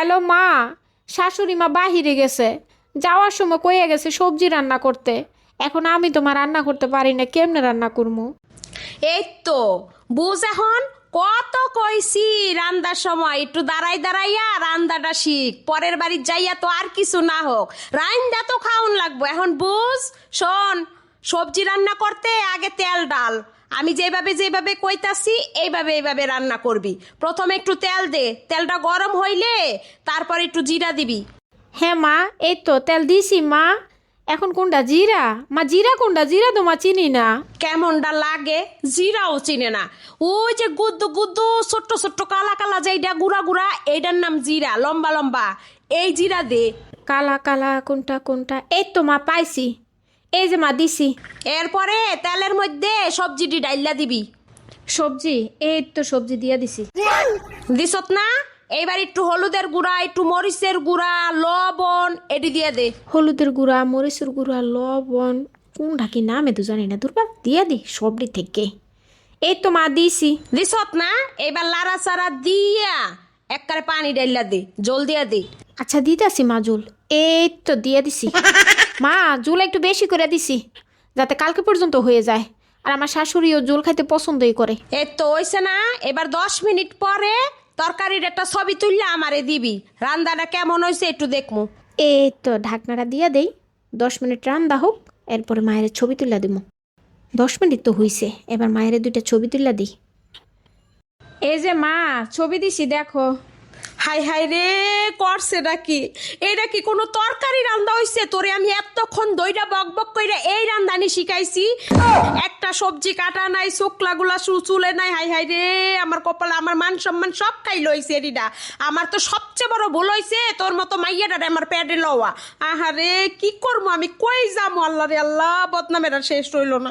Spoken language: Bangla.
হ্যালো মা, শাশুড়ি মা বাহিরে গেছে। যাওয়ার সময় কয়ে গেছে সবজি রান্না করতে। এখন আমি তোমার রান্না করতে পারি না, কেমনে রান্না করব এই তো, বুঝ এখন কত কইছি রান্দার সময়। একটু দাঁড়াই দাঁড়াইয়া রান্দাটা শিখ, পরের বাড়ি যাইয়া তো আর কিছু না হোক। রান্দা তো খাওন লাগবো। এখন বুঝ, শোন, সবজি রান্না করতে আগে তেল ডাল আমি যেভাবে যেভাবে কইতাছি এইভাবে এইভাবে রান্না করবি। প্রথমে একটু তেল দে। তেলটা গরম হইলে তারপর একটু জিরা দিবি। হ্যাঁ মা এই তো তেল দিছি মা। এখন কোনটা জিরা? মা জিরা কোনটা? জিরা তো মা চিনি না। কেমনটা লাগে? জিরাও চিনে না। ওই যে গুদ্দু গুদ্দু ছোট্ট ছোট্ট কালা কালা যেইটা গুড়া গুড়া এইটার নাম জিরা লম্বা লম্বা। এই জিরা দে। কালা কালা কোনটা কোনটা? এই তো মা পাইছি। এই যে মা দিছি। এরপরে তেলের মধ্যে সবজিটি ডাইলা দিবি। সবজি? এই তো সবজি দিয়ে দিছি। দিছত না? এইবার একটু হলুদের গুঁড়া একটু মরিচের গুঁড়া লবণ এটি দিয়ে দে। হলুদের গুঁড়া মরিচের গুঁড়া লবণ কোনটা কি নামে তো জানি না। দুর্বা দিয়ে দি সবজি থেকে। এই তো মা দিছি। দিছত না? এবার লাড়া চাড়া দিয়া একবারে পানি ডাইলা দে জল দিয়া দে। আচ্ছা দিতেছি মা জুল। এই তো দিয়ে দিছি। মা জুল একটু বেশি করে দিছি যাতে কালকে পর্যন্ত হয়ে যায়। আর আমার শাশুড়িও জল খাইতে পছন্দই করে। এই তো হইছে না এবার দশ মিনিট পরে তরকারির একটা ছবি তুললে আমারে দিবি। রান্দাটা কেমন হয়েছে একটু দেখমু। এই তো ঢাকনাটা দিয়ে দেই দশ মিনিট রান্দা হোক এরপরে মায়ের ছবি তুলে দিব দশ মিনিট তো হইছে এবার মায়ের দুইটা ছবি তুলে দিই। এই যে মা ছবি দিছি দেখো। হাই হাই রে, করছে নাকি? এটা কি কোনো তরকারি রান্দা হইছে? তোরে আমি এতক্ষণ দইটা বক বক কইরা এই রান্দানি শিখাইছি। একটা সবজি কাটা নাই শুকলা গুলা চুলে নাই, হাই হাই রে, আমার কপালে আমার মান সম্মান সব খাই লইছে এরিটা আমার তো সবচেয়ে বড় ভুল হইছে, তোর মতো মাইয়াটারে আমার প্যাডে লওয়া। আহারে, কি করব আমি? কই যাব? আল্লাহ রে, আল্লাহ, বদনামেরা শেষ রইল না।